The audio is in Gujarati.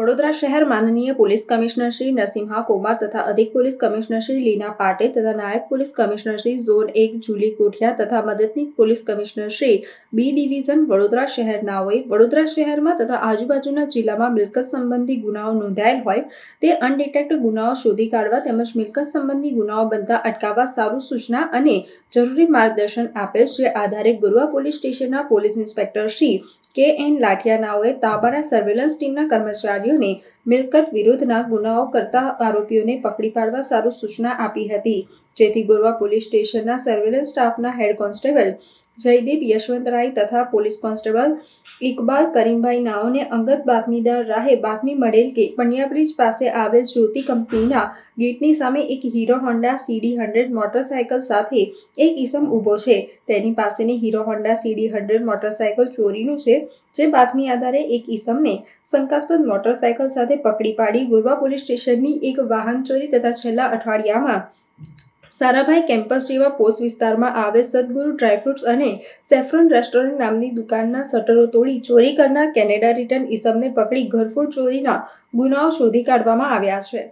વડોદરા શહેર માનનીય પોલીસ કમિશનર શ્રી નરસિંહા કુમાર તથા અધિક પોલીસ કમિશનર શ્રી લીના પાટેલ તથા નાયબ પોલીસ કમિશનર શ્રી ઝોન એક જુલી કોઠિયા તથા મદદનીશ police commissioner Shri B division Vadodara શહેરનાઓએ Vadodara શહેરમાં તથા આજુબાજુના જિલ્લામાં મિલકત સંબંધી ગુનાઓ નોંધાયેલ હોય તે અનડિટેક્ટ ગુનાઓ શોધી કાઢવા તેમજ મિલકત સંબંધી ગુનાઓ બનતા અટકાવવા સારું સૂચના અને જરૂરી માર્ગદર્શન આપેલ જે આધારે ગુરવા પોલીસ સ્ટેશનના police inspector Shri K N લાઠિયાનાઓએ તાબાના surveillance ટીમના કર્મચારીઓને મિલકત વિરુદ્ધના ગુનાઓ કરતા આરોપીઓને પકડી પાડવા સારું સૂચના આપી હતી. જેથી ગોરવા પોલીસ સ્ટેશનના સર્વેલન્સ સ્ટાફના હેડ કોન્સ્ટેબલ જયદીપ યશવંતરાય તથા પોલીસ કોન્સ્ટેબલ ઇકબાલ કરીમભાઈ નાઓને અંગત બાતમીદાર રાહે બાતમી મળેલ કે પણિયા બ્રિજ પાસે આવેલ જ્યોતિ કંપનીના ગેટની સામે એક Hero Honda CD hundred motorcycle સાથે એક ઈસમ ઊભો છે. તેની પાસેની Hero Honda CD hundred motorcycle ચોરીનું છે, જે બાતમી આધારે એક ઈસમને શંકાસ્પદ મોટરસાયકલ સાથે પકડી પાડી ગોરવા પોલીસ સ્ટેશનની એક વાહન ચોરી તથા છેલ્લા અઠવાડિયામાં સારાભાઈ કેમ્પસ જેવા પોસ્ટ વિસ્તારમાં આવેલ સદગુરુ ડ્રાયફ્રૂટ્સ અને સેફ્રોન રેસ્ટોરન્ટ નામની દુકાનના શટરો તોડી ચોરી કરનાર કેનેડા રિટર્ન ઈસમને પકડી ઘરફોડ ચોરીના ગુનાઓ શોધી કાઢવામાં આવ્યા છે.